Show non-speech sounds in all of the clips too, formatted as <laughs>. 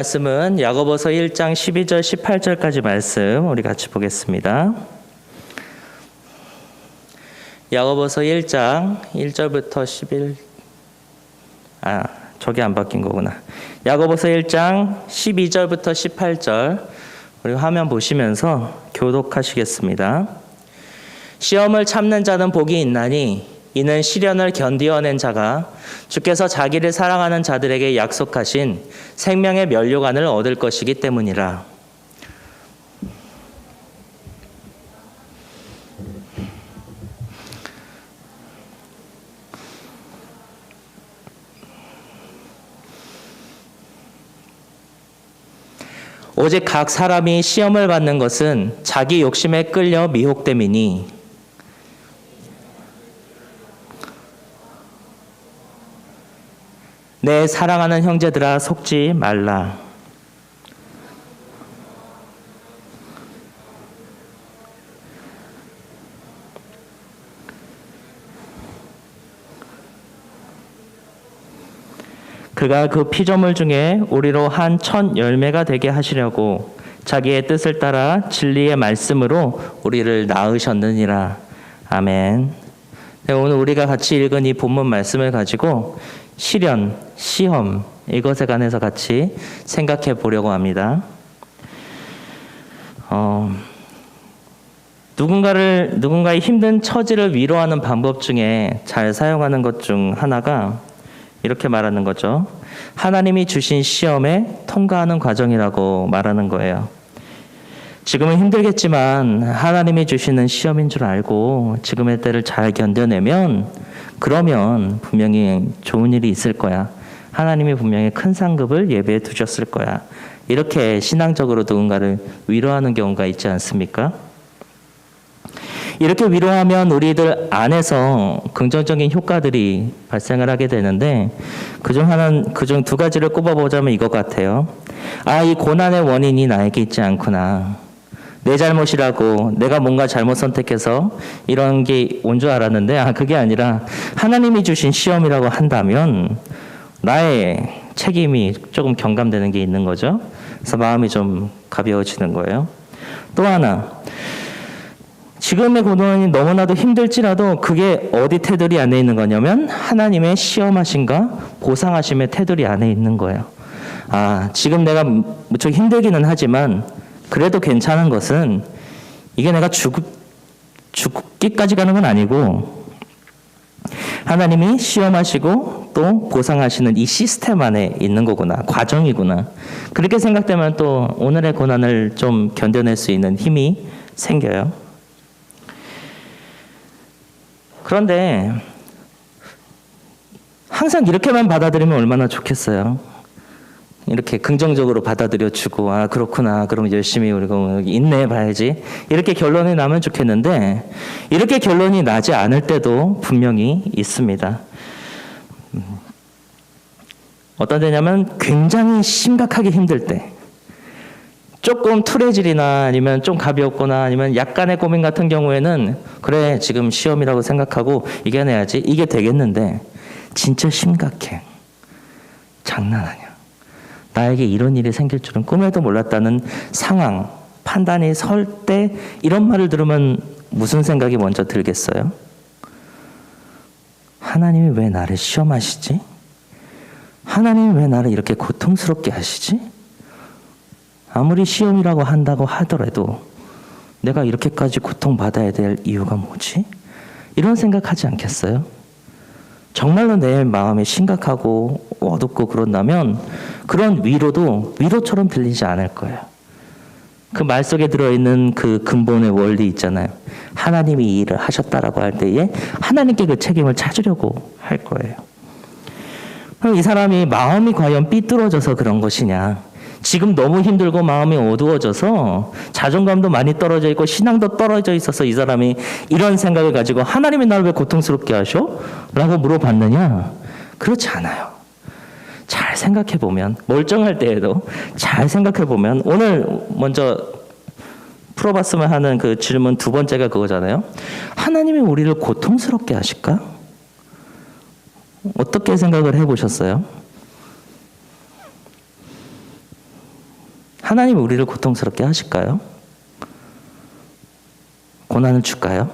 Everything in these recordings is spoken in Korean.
말씀은 야고보서 1장 12절 18절까지 말씀 우리 같이 보겠습니다. 야고보서 1장 1절부터 11 아, 저기 안 바뀐 거구나. 야고보서 1장 12절부터 18절 우리 화면 보시면서 교독하시겠습니다. 시험을 참는 자는 복이 있나니 이는 시련을 견디어낸 자가 주께서 자기를 사랑하는 자들에게 약속하신 생명의 면류관을 얻을 것이기 때문이라. 오직 각 사람이 시험을 받는 것은 자기 욕심에 끌려 미혹됨이니 내 사랑하는 형제들아 속지 말라. 그가 그 피조물 중에 우리로 한 천 열매가 되게 하시려고 자기의 뜻을 따라 진리의 말씀으로 우리를 낳으셨느니라. 아멘. 네, 오늘 우리가 같이 읽은 이 본문 말씀을 가지고 시련, 시험 이것에 관해서 같이 생각해 보려고 합니다. 어, 누군가를 누군가의 힘든 처지를 위로하는 방법 중에 잘 사용하는 것 중 하나가 이렇게 말하는 거죠. 하나님이 주신 시험에 통과하는 과정이라고 말하는 거예요. 지금은 힘들겠지만 하나님이 주시는 시험인 줄 알고 지금의 때를 잘 견뎌내면 그러면 분명히 좋은 일이 있을 거야. 하나님이 분명히 큰 상급을 예배해 두셨을 거야. 이렇게 신앙적으로 누군가를 위로하는 경우가 있지 않습니까? 이렇게 위로하면 우리들 안에서 긍정적인 효과들이 발생을 하게 되는데 그중 하나는 그중 두 가지를 꼽아보자면 이것 같아요. 아, 이 고난의 원인이 나에게 있지 않구나. 내 잘못이라고 내가 뭔가 잘못 선택해서 이런 게 온 줄 알았는데 아 그게 아니라 하나님이 주신 시험이라고 한다면 나의 책임이 조금 경감되는 게 있는 거죠. 그래서 마음이 좀 가벼워지는 거예요. 또 하나 지금의 고난이 너무나도 힘들지라도 그게 어디 테두리 안에 있는 거냐면 하나님의 시험하심과 보상하심의 테두리 안에 있는 거예요. 아, 지금 내가 무척 힘들기는 하지만 그래도 괜찮은 것은 이게 내가 죽, 죽기까지 가는 건 아니고 하나님이 시험하시고 또 보상하시는 이 시스템 안에 있는 거구나. 과정이구나. 그렇게 생각되면 또 오늘의 고난을 좀 견뎌낼 수 있는 힘이 생겨요. 그런데 항상 이렇게만 받아들이면 얼마나 좋겠어요. 이렇게 긍정적으로 받아들여 주고 아 그렇구나. 그럼 열심히 우리가 인내해 봐야지. 이렇게 결론이 나면 좋겠는데 이렇게 결론이 나지 않을 때도 분명히 있습니다. 음. 어떤 데냐면 굉장히 심각하게 힘들 때. 조금 투레질이나 아니면 좀 가볍거나 아니면 약간의 고민 같은 경우에는 그래 지금 시험이라고 생각하고 이겨내야지. 이게 되겠는데 진짜 심각해. 장난 아니야 나에게 이런 일이 생길 줄은 꿈에도 몰랐다는 상황 판단이 설 때 이런 말을 들으면 무슨 생각이 먼저 들겠어요? 하나님이 왜 나를 시험하시지? 하나님이 왜 나를 이렇게 고통스럽게 하시지? 아무리 시험이라고 한다고 하더라도 내가 이렇게까지 고통받아야 될 이유가 뭐지? 이런 생각하지 않겠어요? 정말로 내 마음이 심각하고 어둡고 그런다면 그런 위로도 위로처럼 들리지 않을 거예요. 그 말 속에 들어있는 그 근본의 원리 있잖아요. 하나님이 이 일을 하셨다라고 할 때에 하나님께 그 책임을 찾으려고 할 거예요. 그럼 이 사람이 마음이 과연 삐뚤어져서 그런 것이냐? 지금 너무 힘들고 마음이 어두워져서 자존감도 많이 떨어져 있고 신앙도 떨어져 있어서 이 사람이 이런 생각을 가지고 하나님이 나를 왜 고통스럽게 하셔? 라고 물어봤느냐? 그렇지 않아요. 잘 생각해 보면 멀쩡할 때에도 잘 생각해 보면 오늘 먼저 풀어봤으면 하는 그 질문 두 번째가 그거잖아요. 하나님이 우리를 고통스럽게 하실까? 어떻게 생각을 해보셨어요? 하나님이 우리를 고통스럽게 하실까요? 고난을 줄까요?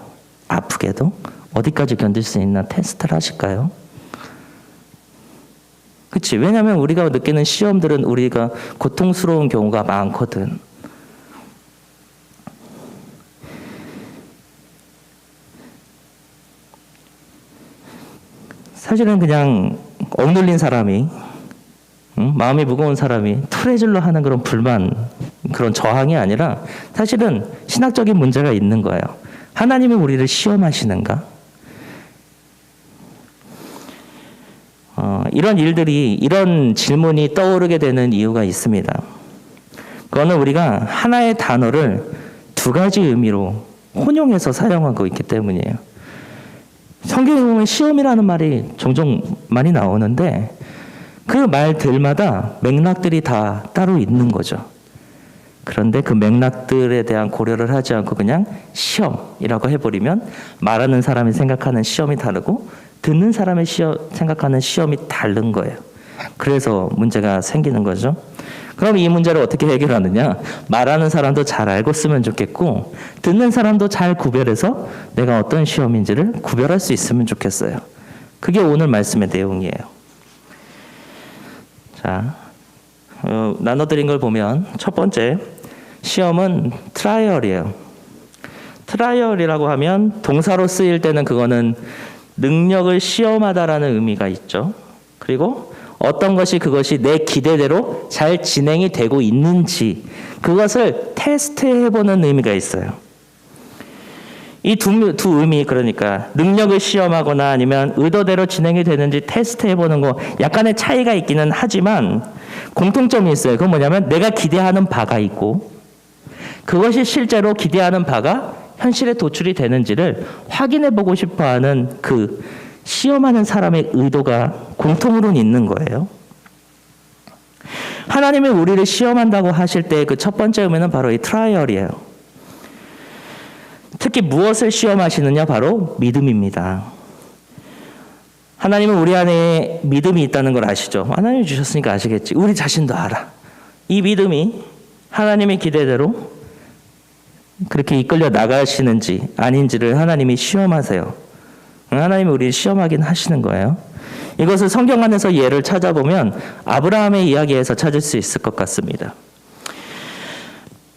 아프게도 어디까지 견딜 수 있나 테스트를 하실까요? 그치? 왜냐하면 우리가 느끼는 시험들은 우리가 고통스러운 경우가 많거든. 사실은 그냥 억눌린 사람이 응? 마음이 무거운 사람이 투레질로 하는 그런 불만 그런 저항이 아니라 사실은 신학적인 문제가 있는 거예요. 하나님이 우리를 시험하시는가? 이런 일들이 이런 질문이 떠오르게 되는 이유가 있습니다. 그거는 우리가 하나의 단어를 두 가지 의미로 혼용해서 사용하고 있기 때문이에요. 성경에 보면 시험이라는 말이 종종 많이 나오는데 그 말들마다 맥락들이 다 따로 있는 거죠. 그런데 그 맥락들에 대한 고려를 하지 않고 그냥 시험이라고 해버리면 말하는 사람이 생각하는 시험이 다르고 듣는 사람의 시험, 생각하는 시험이 다른 거예요. 그래서 문제가 생기는 거죠. 그럼 이 문제를 어떻게 해결하느냐? 말하는 사람도 잘 알고 쓰면 좋겠고, 듣는 사람도 잘 구별해서 내가 어떤 시험인지를 구별할 수 있으면 좋겠어요. 그게 오늘 말씀의 내용이에요. 자, 어, 나눠드린 걸 보면 첫 번째, 시험은 트라이얼이에요. 트라이얼이라고 하면 동사로 쓰일 때는 그거는 능력을 시험하다라는 의미가 있죠. 그리고 어떤 것이 그것이 내 기대대로 잘 진행이 되고 있는지 그것을 테스트해 보는 의미가 있어요. 이두 두 의미 그러니까 능력을 시험하거나 아니면 의도대로 진행이 되는지 테스트해 보는 거 약간의 차이가 있기는 하지만 공통점이 있어요. 그건 뭐냐면 내가 기대하는 바가 있고 그것이 실제로 기대하는 바가 현실에 도출이 되는지를 확인해 보고 싶어 하는 그 시험하는 사람의 의도가 공통으로는 있는 거예요. 하나님이 우리를 시험한다고 하실 때 그 첫 번째 의미는 바로 이 트라이얼이에요. 특히 무엇을 시험하시느냐? 바로 믿음입니다. 하나님은 우리 안에 믿음이 있다는 걸 아시죠? 하나님이 주셨으니까 아시겠지. 우리 자신도 알아. 이 믿음이 하나님의 기대대로 그렇게 이끌려 나가시는지 아닌지를 하나님이 시험하세요. 하나님이 우리를 시험하긴 하시는 거예요. 이것을 성경 안에서 예를 찾아보면 아브라함의 이야기에서 찾을 수 있을 것 같습니다.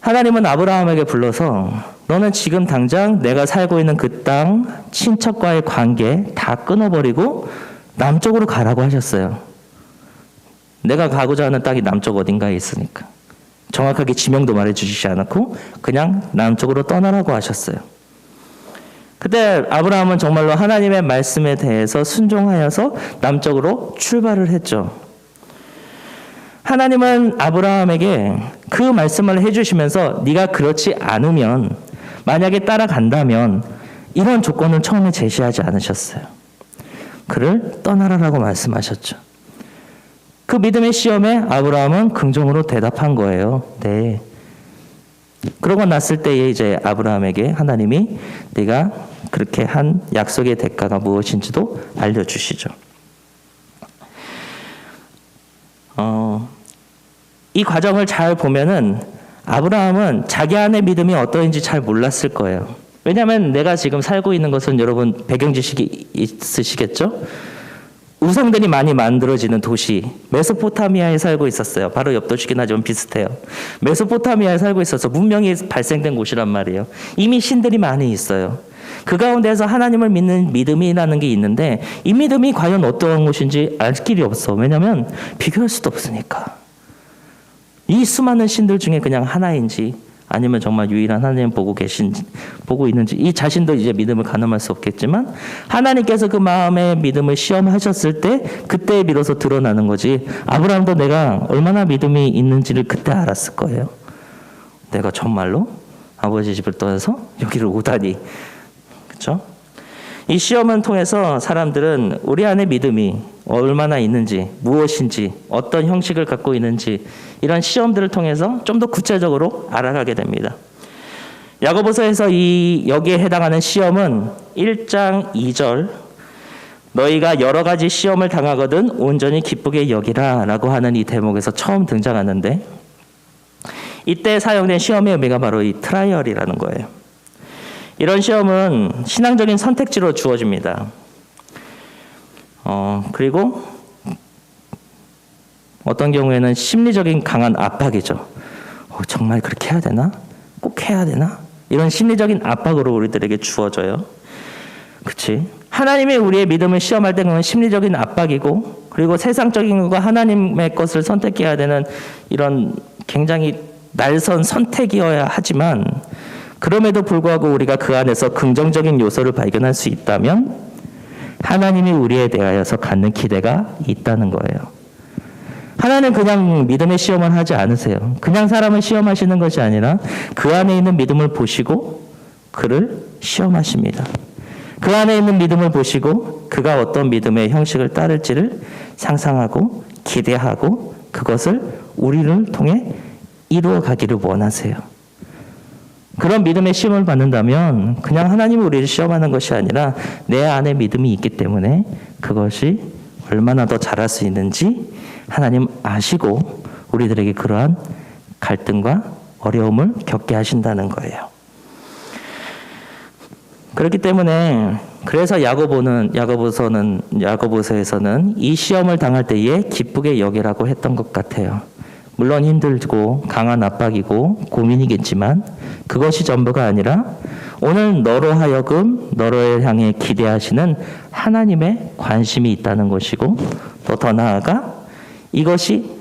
하나님은 아브라함에게 불러서 너는 지금 당장 내가 살고 있는 그 땅, 친척과의 관계 다 끊어버리고 남쪽으로 가라고 하셨어요. 내가 가고자 하는 땅이 남쪽 어딘가에 있으니까. 정확하게 지명도 말해 주시지 않았고 그냥 남쪽으로 떠나라고 하셨어요. 그때 아브라함은 정말로 하나님의 말씀에 대해서 순종하여서 남쪽으로 출발을 했죠. 하나님은 아브라함에게 그 말씀을 해주시면서 네가 그렇지 않으면 만약에 따라간다면 이런 조건을 처음에 제시하지 않으셨어요. 그를 떠나라라고 말씀하셨죠. 그 믿음의 시험에 아브라함은 긍정으로 대답한 거예요. 네. 그러고 났을 때에 이제 아브라함에게 하나님이 네가 그렇게 한 약속의 대가가 무엇인지도 알려주시죠. 어, 이 과정을 잘 보면은 아브라함은 자기 안의 믿음이 어떠한지 잘 몰랐을 거예요. 왜냐하면 내가 지금 살고 있는 것은 여러분 배경 지식이 있으시겠죠? 우상들이 많이 만들어지는 도시 메소포타미아에 살고 있었어요. 바로 옆 도시긴 하지만 비슷해요. 메소포타미아에 살고 있어서 문명이 발생된 곳이란 말이에요. 이미 신들이 많이 있어요. 그 가운데서 하나님을 믿는 믿음이라는 게 있는데 이 믿음이 과연 어떠한 것인지 알 길이 없어. 왜냐하면 비교할 수도 없으니까. 이 수많은 신들 중에 그냥 하나인지 아니면 정말 유일한 하나님 보고 계신지 보고 있는지 이 자신도 이제 믿음을 가늠할 수 없겠지만 하나님께서 그 마음의 믿음을 시험하셨을 때 그때 비로소 드러나는 거지 아브라함도 내가 얼마나 믿음이 있는지를 그때 알았을 거예요. 내가 정말로 아버지 집을 떠나서 여기를 오다니 그렇죠? 이 시험을 통해서 사람들은 우리 안에 믿음이 얼마나 있는지, 무엇인지, 어떤 형식을 갖고 있는지 이런 시험들을 통해서 좀 더 구체적으로 알아가게 됩니다. 야고보서에서 이 여기에 해당하는 시험은 1장 2절 너희가 여러 가지 시험을 당하거든 온전히 기쁘게 여기라라고 하는 이 대목에서 처음 등장하는데 이때 사용된 시험의 의미가 바로 이 트라이얼이라는 거예요. 이런 시험은 신앙적인 선택지로 주어집니다. 어, 그리고 어떤 경우에는 심리적인 강한 압박이죠. 어, 정말 그렇게 해야 되나? 꼭 해야 되나? 이런 심리적인 압박으로 우리들에게 주어져요. 그치? 하나님이 우리의 믿음을 시험할 때 그건 심리적인 압박이고, 그리고 세상적인 것과 하나님의 것을 선택해야 되는 이런 굉장히 날선 선택이어야 하지만, 그럼에도 불구하고 우리가 그 안에서 긍정적인 요소를 발견할 수 있다면, 하나님이 우리에 대하여서 갖는 기대가 있다는 거예요. 하나님 그냥 믿음의 시험을 하지 않으세요. 그냥 사람을 시험하시는 것이 아니라 그 안에 있는 믿음을 보시고 그를 시험하십니다. 그 안에 있는 믿음을 보시고 그가 어떤 믿음의 형식을 따를지를 상상하고 기대하고 그것을 우리를 통해 이루어 가기를 원하세요. 그런 믿음의 시험을 받는다면 그냥 하나님이 우리를 시험하는 것이 아니라 내 안에 믿음이 있기 때문에 그것이 얼마나 더 잘할 수 있는지 하나님 아시고 우리들에게 그러한 갈등과 어려움을 겪게 하신다는 거예요. 그렇기 때문에 그래서 야고보는 야고보서는 야고보서에서는 이 시험을 당할 때에 기쁘게 여기라고 했던 것 같아요. 물론 힘들고 강한 압박이고 고민이겠지만 그것이 전부가 아니라 오늘 너로 하여금 너를 향해 기대하시는 하나님의 관심이 있다는 것이고 또 더 나아가 이것이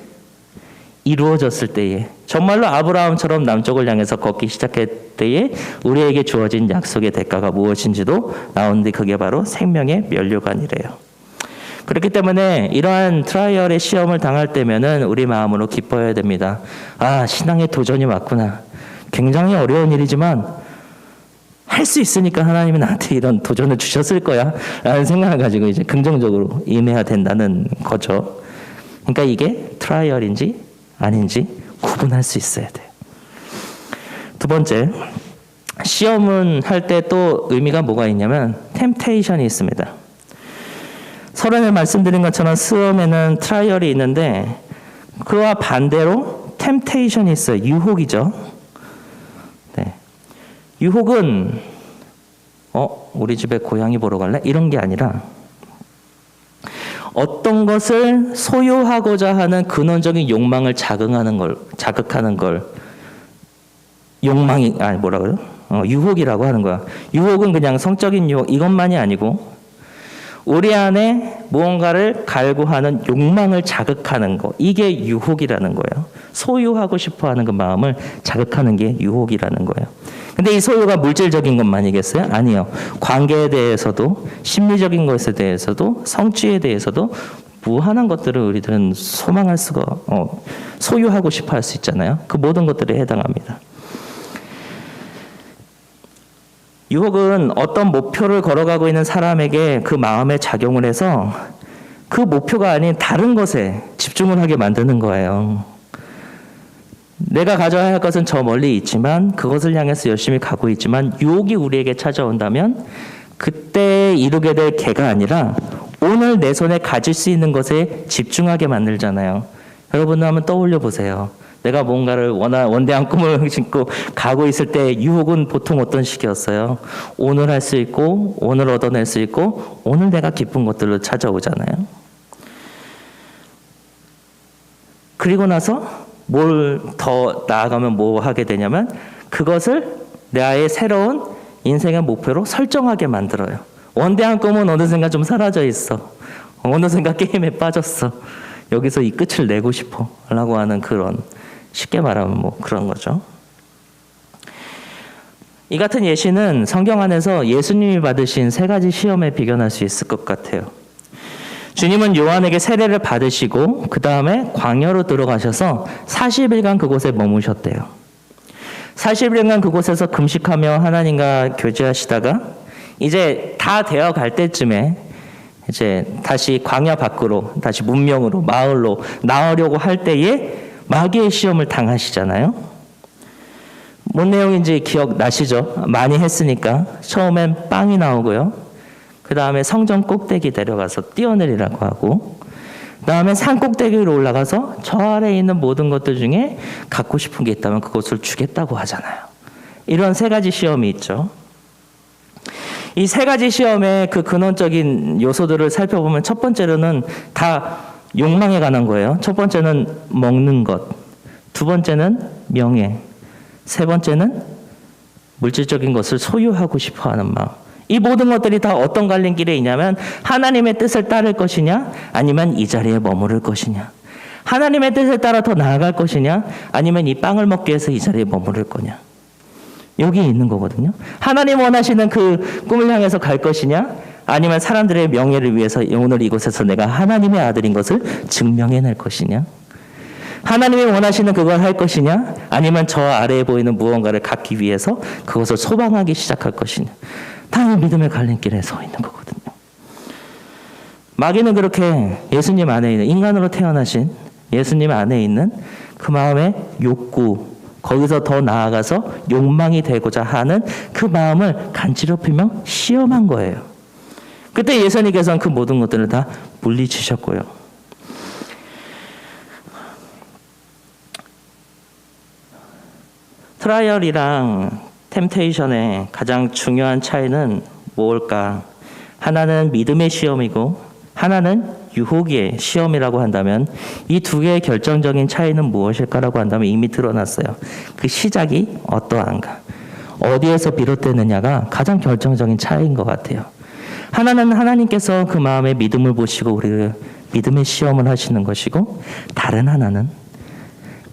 이루어졌을 때에 정말로 아브라함처럼 남쪽을 향해서 걷기 시작할 때에 우리에게 주어진 약속의 대가가 무엇인지도 나오는데 그게 바로 생명의 면류관이래요. 그렇기 때문에 이러한 트라이얼의 시험을 당할 때면은 우리 마음으로 기뻐해야 됩니다. 아, 신앙의 도전이 왔구나. 굉장히 어려운 일이지만 할 수 있으니까 하나님이 나한테 이런 도전을 주셨을 거야. 라는 생각을 가지고 이제 긍정적으로 임해야 된다는 거죠. 그러니까 이게 트라이얼인지 아닌지 구분할 수 있어야 돼요. 두 번째, 시험은 할 때 또 의미가 뭐가 있냐면 템테이션이 있습니다. 서론에 말씀드린 것처럼 시험에는 트라이얼이 있는데 그와 반대로 템테이션이 있어요. 유혹이죠. 네. 유혹은 어 우리 집에 고양이 보러 갈래? 이런 게 아니라 어떤 것을 소유하고자 하는 근원적인 욕망을 자극하는 걸 자극하는 걸 욕망이 아니 뭐라 그래요? 어, 유혹이라고 하는 거야. 유혹은 그냥 성적인 유혹 이것만이 아니고 우리 안에 무언가를 갈구하는 욕망을 자극하는 거 이게 유혹이라는 거예요. 소유하고 싶어 하는 그 마음을 자극하는 게 유혹이라는 거예요. 근데 이 소유가 물질적인 것만이겠어요? 아니요. 관계에 대해서도 심리적인 것에 대해서도 성취에 대해서도 무한한 것들을 우리들은 소망할 수가 어, 소유하고 싶어 할 수 있잖아요. 그 모든 것들에 해당합니다. 유혹은 어떤 목표를 걸어가고 있는 사람에게 그 마음에 작용을 해서 그 목표가 아닌 다른 것에 집중을 하게 만드는 거예요. 내가 가져야 할 것은 저 멀리 있지만 그것을 향해서 열심히 가고 있지만 유혹이 우리에게 찾아온다면 그때 이루게 될 개가 아니라 오늘 내 손에 가질 수 있는 것에 집중하게 만들잖아요. 여러분 한번 떠올려 보세요. 내가 뭔가를 원하, 원대한 꿈을 <laughs> 신고 가고 있을 때 유혹은 보통 어떤 식이었어요? 오늘 할 수 있고, 오늘 얻어낼 수 있고, 오늘 내가 기쁜 것들로 찾아오잖아요. 그리고 나서 뭘 더 나아가면 뭐 하게 되냐면 그것을 나의 새로운 인생의 목표로 설정하게 만들어요. 원대한 꿈은 어느샌가 좀 사라져 있어. 어느샌가 <laughs> 게임에 빠졌어. 여기서 이 끝을 내고 싶어. 라고 하는 그런 쉽게 말하면 뭐 그런 거죠. 이 같은 예시는 성경 안에서 예수님이 받으신 세 가지 시험에 비견할 수 있을 것 같아요. 주님은 요한에게 세례를 받으시고 그 다음에 광야로 들어가셔서 40일간 그곳에 머무셨대요. 40일간 그곳에서 금식하며 하나님과 교제하시다가 이제 다 되어 갈 때쯤에 이제 다시 광야 밖으로 다시 문명으로 마을로 나오려고 할 때에 마귀의 시험을 당하시잖아요. 뭔 내용인지 기억나시죠? 많이 했으니까 처음엔 빵이 나오고요. 그 다음에 성전 꼭대기 내려가서 뛰어내리라고 하고 다음에 산 꼭대기 위로 올라가서 저 아래에 있는 모든 것들 중에 갖고 싶은 게 있다면 그것을 주겠다고 하잖아요. 이런 세 가지 시험이 있죠. 이 세 가지 시험의 그 근원적인 요소들을 살펴보면 첫 번째로는 다 욕망에 관한 거예요. 첫 번째는 먹는 것, 두 번째는 명예, 세 번째는 물질적인 것을 소유하고 싶어 하는 마음. 이 모든 것들이 다 어떤 갈림길에 있냐면 하나님의 뜻을 따를 것이냐 아니면 이 자리에 머무를 것이냐 하나님의 뜻을 따라 더 나아갈 것이냐 아니면 이 빵을 먹기 위해서 이 자리에 머무를 거냐 여기 있는 거거든요. 하나님 원하시는 그 꿈을 향해서 갈 것이냐 아니면 사람들의 명예를 위해서 오늘 이곳에서 내가 하나님의 아들인 것을 증명해낼 것이냐 하나님이 원하시는 그걸 할 것이냐 아니면 저 아래에 보이는 무언가를 갖기 위해서 그것을 소방하기 시작할 것이냐 다이 믿음의 갈림길에 서 있는 거거든요. 마귀는 그렇게 예수님 안에 있는 인간으로 태어나신 예수님 안에 있는 그 마음의 욕구 거기서 더 나아가서 욕망이 되고자 하는 그 마음을 간지럽히며 시험한 거예요. 그때 예수님께서는 그 모든 것들을 다 물리치셨고요. 트라이얼이랑 템테이션의 가장 중요한 차이는 뭘까? 하나는 믿음의 시험이고 하나는 유혹의 시험이라고 한다면 이 두 개의 결정적인 차이는 무엇일까라고 한다면 이미 드러났어요. 그 시작이 어떠한가? 어디에서 비롯되느냐가 가장 결정적인 차이인 것 같아요. 하나는 하나님께서 그 마음의 믿음을 보시고 우리를 믿음의 시험을 하시는 것이고 다른 하나는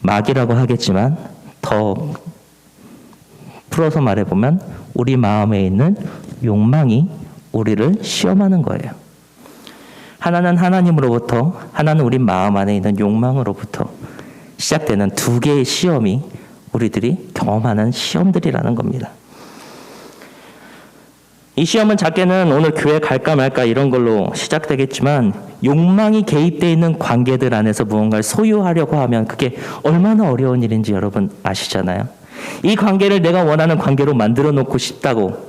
마귀라고 하겠지만 더 풀어서 말해보면 우리 마음에 있는 욕망이 우리를 시험하는 거예요. 하나는 하나님으로부터, 하나는 우리 마음 안에 있는 욕망으로부터 시작되는 두 개의 시험이 우리들이 경험하는 시험들이라는 겁니다. 이 시험은 작게는 오늘 교회 갈까 말까 이런 걸로 시작되겠지만 욕망이 개입되어 있는 관계들 안에서 무언가를 소유하려고 하면 그게 얼마나 어려운 일인지 여러분 아시잖아요. 이 관계를 내가 원하는 관계로 만들어 놓고 싶다고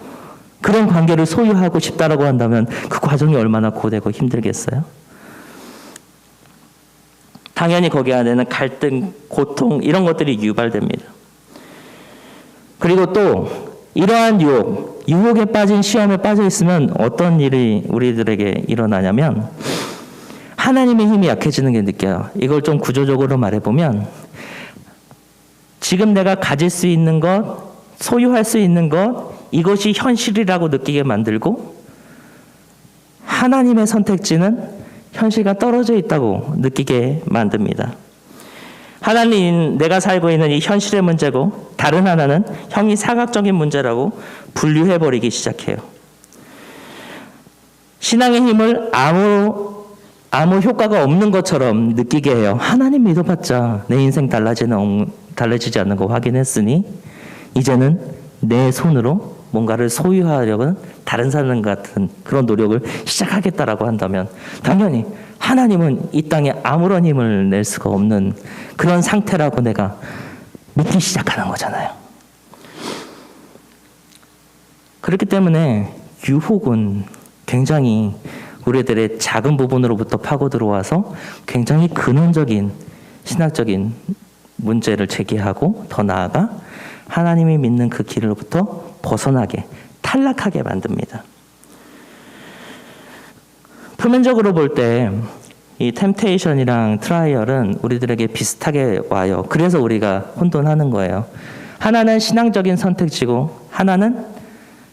그런 관계를 소유하고 싶다라고 한다면 그 과정이 얼마나 고되고 힘들겠어요? 당연히 거기 안에는 갈등, 고통 이런 것들이 유발됩니다. 그리고 또 이러한 유혹, 유혹에 빠진 시험에 빠져 있으면 어떤 일이 우리들에게 일어나냐면 하나님의 힘이 약해지는 게 느껴요. 이걸 좀 구조적으로 말해보면 지금 내가 가질 수 있는 것, 소유할 수 있는 것, 이것이 현실이라고 느끼게 만들고 하나님의 선택지는 현실과 떨어져 있다고 느끼게 만듭니다. 하나님, 내가 살고 있는 이 현실의 문제고 다른 하나는 형이 사각적인 문제라고 분류해 버리기 시작해요. 신앙의 힘을 아무 아무 효과가 없는 것처럼 느끼게 해요. 하나님 믿어봤자 내 인생 달라지는 달라지지 않는 거 확인했으니 이제는 내 손으로 뭔가를 소유하려는 다른 사람 같은 그런 노력을 시작하겠다라고 한다면 당연히 하나님은 이 땅에 아무런 힘을 낼 수가 없는 그런 상태라고 내가 믿기 시작하는 거잖아요. 그렇기 때문에 유혹은 굉장히 우리들의 작은 부분으로부터 파고 들어와서 굉장히 근원적인 신학적인 문제를 제기하고 더 나아가 하나님이 믿는 그 길로부터 벗어나게 탈락하게 만듭니다. 표면적으로 볼 때 이 템테이션이랑 트라이얼은 우리들에게 비슷하게 와요. 그래서 우리가 혼돈하는 거예요. 하나는 신앙적인 선택지고 하나는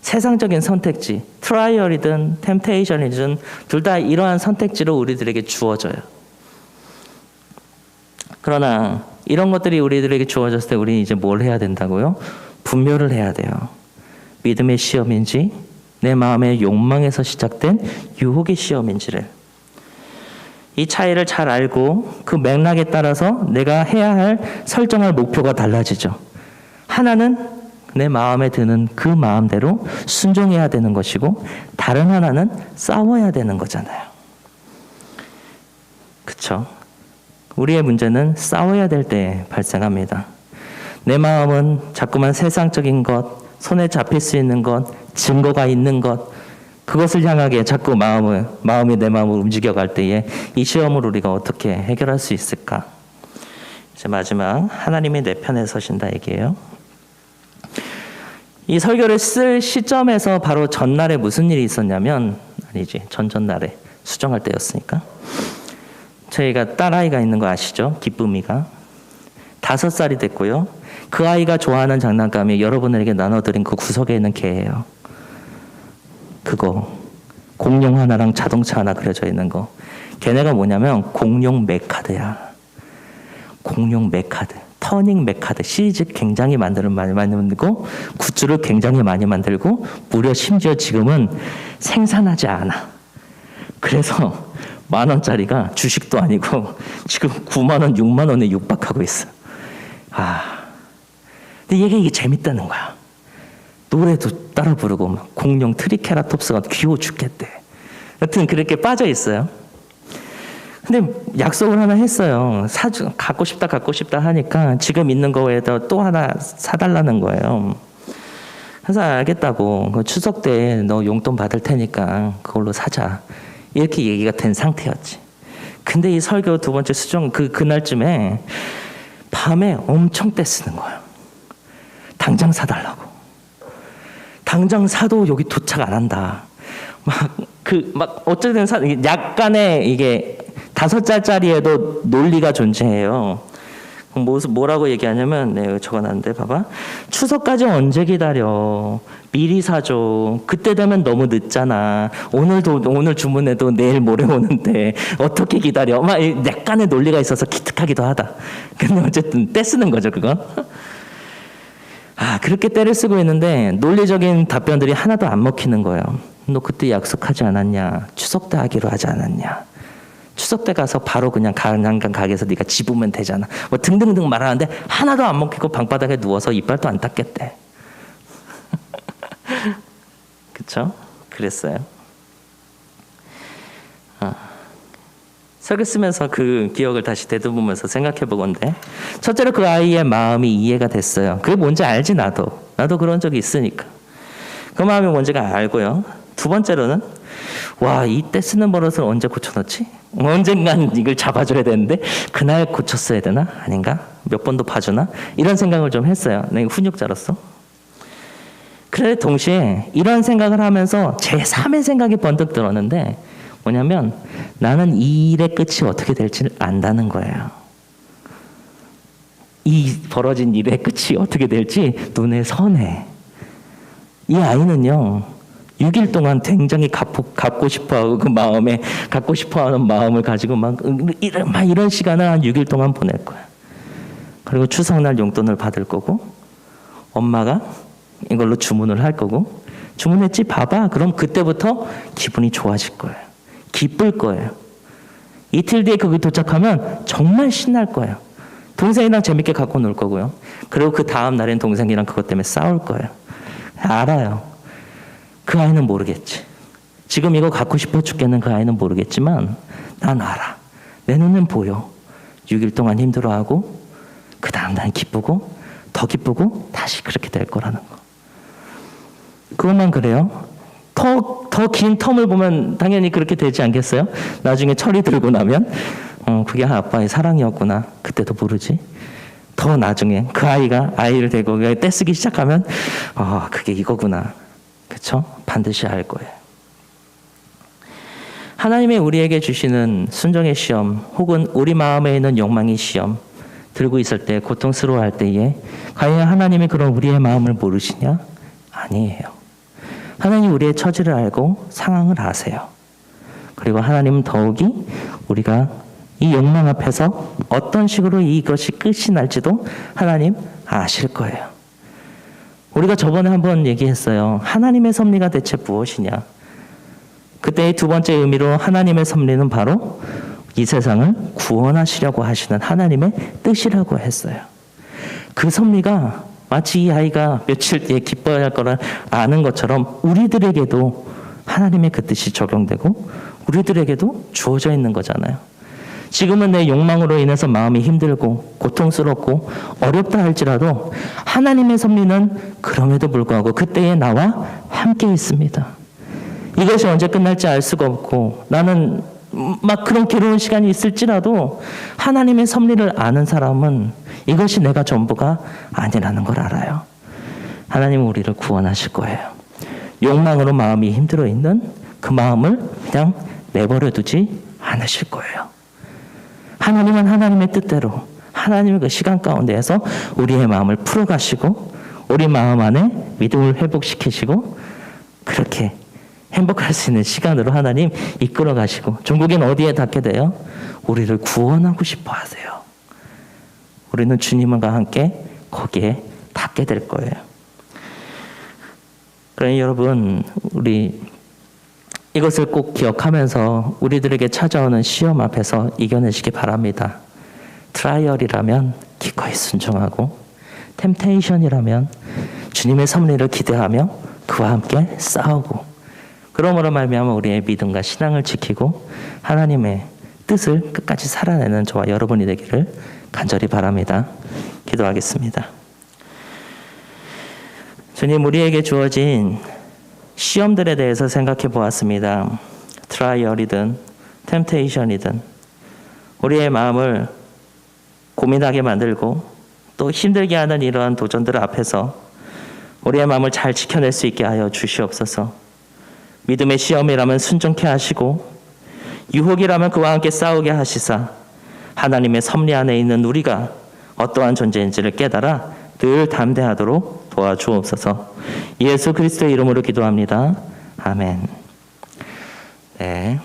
세상적인 선택지. 트라이얼이든 템테이션이든 둘 다 이러한 선택지로 우리들에게 주어져요. 그러나 이런 것들이 우리들에게 주어졌을 때 우리는 이제 뭘 해야 된다고요? 분별을 해야 돼요. 믿음의 시험인지 내 마음의 욕망에서 시작된 유혹의 시험인지를 이 차이를 잘 알고 그 맥락에 따라서 내가 해야 할 설정할 목표가 달라지죠. 하나는 내 마음에 드는 그 마음대로 순종해야 되는 것이고 다른 하나는 싸워야 되는 거잖아요. 그쵸? 우리의 문제는 싸워야 될 때 발생합니다. 내 마음은 자꾸만 세상적인 것, 손에 잡힐 수 있는 것, 증거가 있는 것, 그것을 향하게 자꾸 마음을 마음이 내 마음을 움직여갈 때에 이 시험을 우리가 어떻게 해결할 수 있을까? 이제 마지막 하나님이 내 편에 서신다 얘기예요. 이 설교를 쓸 시점에서 바로 전날에 무슨 일이 있었냐면 아니지 전전날에 수정할 때였으니까 저희가 딸아이가 있는 거 아시죠? 기쁨이가 다섯 살이 됐고요. 그 아이가 좋아하는 장난감이 여러분에게 나눠드린 그 구석에 있는 개예요. 그거 공룡 하나랑 자동차 하나 그려져 있는 거. 걔네가 뭐냐면 공룡 메카드야. 공룡 메카드. 터닝 메카드 시리즈 굉장히 만드는 많이 만들고 굿즈를 굉장히 많이 만들고 무려 심지어 지금은 생산하지 않아. 그래서 만 원짜리가 주식도 아니고 지금 9만 원, 6만 원에 육박하고 있어. 아. 근데 얘가 이게 재밌다는 거야. 노래도 따라 부르고 막 공룡 트리케라톱스가 귀여워 죽겠대. 여튼 그렇게 빠져 있어요. 근데 약속을 하나 했어요. 사주 갖고 싶다 갖고 싶다 하니까 지금 있는 거에다 또 하나 사달라는 거예요. 그래서 알겠다고 그 추석 때 너 용돈 받을 테니까 그걸로 사자 이렇게 얘기가 된 상태였지. 근데 이 설교 두 번째 수정 그 그날쯤에 밤에 엄청 떼쓰는 거예요. 당장 사달라고. 당장 사도 여기 도착 안 한다. 막 그 막 어쨌든 사 약간의 이게 다섯 달짜리에도 논리가 존재해요. 뭐라고 얘기하냐면 네 적어놨는데 봐봐. 추석까지 언제 기다려? 미리 사줘. 그때 되면 너무 늦잖아. 오늘도 오늘 주문해도 내일 모레 오는데 어떻게 기다려? 막 약간의 논리가 있어서 기특하기도 하다. 근데 어쨌든 떼쓰는 거죠 그건 아, 그렇게 때를 쓰고 있는데 논리적인 답변들이 하나도 안 먹히는 거예요. 너 그때 약속하지 않았냐? 추석 때 하기로 하지 않았냐? 추석 때 가서 바로 그냥 가난간 가게에서 네가 집으면 되잖아. 뭐 등등등 말하는데 하나도 안 먹히고 방바닥에 누워서 이빨도 안 닦겠대. <laughs> 그쵸? 그랬어요. 설교 쓰면서 그 기억을 다시 되돌보면서 생각해 보건데 첫째로 그 아이의 마음이 이해가 됐어요. 그게 뭔지 알지 나도 나도 그런 적이 있으니까 그 마음이 뭔지가 알고요. 두 번째로는 와 이때 쓰는 버릇을 언제 고쳐놓지? 언젠간 이걸 잡아줘야 되는데 그날 고쳤어야 되나 아닌가 몇번더 봐주나 이런 생각을 좀 했어요. 내가 훈육자로서. 그래 동시에 이런 생각을 하면서 제 3의 생각이 번뜩 들었는데 뭐냐면 나는 이 일의 끝이 어떻게 될지를 안다는 거예요. 이 벌어진 일의 끝이 어떻게 될지 눈에 선해. 이 아이는요, 6일 동안 굉장히 갚고, 갚고 싶어 하고 그 마음에, 갖고 싶어 하는 마음을 가지고 막, 이런, 막 이런 시간을 한 6일 동안 보낼 거야. 그리고 추석날 용돈을 받을 거고, 엄마가 이걸로 주문을 할 거고, 주문했지? 봐봐. 그럼 그때부터 기분이 좋아질 거예요. 기쁠 거예요. 이틀 뒤에 거기 도착하면 정말 신날 거예요. 동생이랑 재밌게 갖고 놀 거고요. 그리고 그 다음 날엔 동생이랑 그것 때문에 싸울 거예요. 알아요. 그 아이는 모르겠지. 지금 이거 갖고 싶어 죽겠는 그 아이는 모르겠지만 난 알아. 내 눈엔 보여. 6일 동안 힘들어하고 그 다음 날 기쁘고 더 기쁘고 다시 그렇게 될 거라는 거. 그것만 그래요? 더, 더 긴 텀을 보면 당연히 그렇게 되지 않겠어요? 나중에 철이 들고 나면, 어, 그게 아빠의 사랑이었구나. 그때도 모르지. 더 나중에 그 아이가 아이를 데리고 떼쓰기 시작하면, 아, 그게 이거구나. 그쵸? 반드시 알 거예요. 하나님의 우리에게 주시는 순종의 시험, 혹은 우리 마음에 있는 욕망의 시험, 들고 있을 때, 고통스러워 할 때에, 과연 하나님이 그런 우리의 마음을 모르시냐? 아니에요. 하나님 우리의 처지를 알고 상황을 아세요. 그리고 하나님은 더욱이 우리가 이 욕망 앞에서 어떤 식으로 이것이 끝이 날지도 하나님 아실 거예요. 우리가 저번에 한번 얘기했어요. 하나님의 섭리가 대체 무엇이냐? 그때의 두 번째 의미로 하나님의 섭리는 바로 이 세상을 구원하시려고 하시는 하나님의 뜻이라고 했어요. 그 섭리가 마치 이 아이가 며칠 뒤에 기뻐야 할 거를 아는 것처럼 우리들에게도 하나님의 그 뜻이 적용되고 우리들에게도 주어져 있는 거잖아요. 지금은 내 욕망으로 인해서 마음이 힘들고 고통스럽고 어렵다 할지라도 하나님의 섭리는 그럼에도 불구하고 그때의 나와 함께 있습니다. 이것이 언제 끝날지 알 수가 없고 나는 막 그런 괴로운 시간이 있을지라도 하나님의 섭리를 아는 사람은 이것이 내가 전부가 아니라는 걸 알아요. 하나님은 우리를 구원하실 거예요. 욕망으로 마음이 힘들어 있는 그 마음을 그냥 내버려 두지 않으실 거예요. 하나님은 하나님의 뜻대로 하나님의 그 시간 가운데에서 우리의 마음을 풀어가시고 우리 마음 안에 믿음을 회복시키시고 그렇게 행복할 수 있는 시간으로 하나님 이끌어 가시고 종국엔 어디에 닿게 돼요? 우리를 구원하고 싶어 하세요. 우리는 주님과 함께 거기에 닿게 될 거예요. 그러니 여러분 우리 이것을 꼭 기억하면서 우리들에게 찾아오는 시험 앞에서 이겨내시기 바랍니다. 트라이얼이라면 기꺼이 순종하고 템테이션이라면 주님의 섭리를 기대하며 그와 함께 싸우고 그러므로 말미암아 우리의 믿음과 신앙을 지키고 하나님의 뜻을 끝까지 살아내는 저와 여러분이 되기를 간절히 바랍니다. 기도하겠습니다. 주님 우리에게 주어진 시험들에 대해서 생각해 보았습니다. 트라이얼이든 템테이션이든 우리의 마음을 고민하게 만들고 또 힘들게 하는 이러한 도전들 앞에서 우리의 마음을 잘 지켜낼 수 있게 하여 주시옵소서. 믿음의 시험이라면 순종케 하시고 유혹이라면 그와 함께 싸우게 하시사 하나님의 섭리 안에 있는 우리가 어떠한 존재인지를 깨달아 늘 담대하도록 도와주옵소서. 예수 그리스도의 이름으로 기도합니다. 아멘. 네.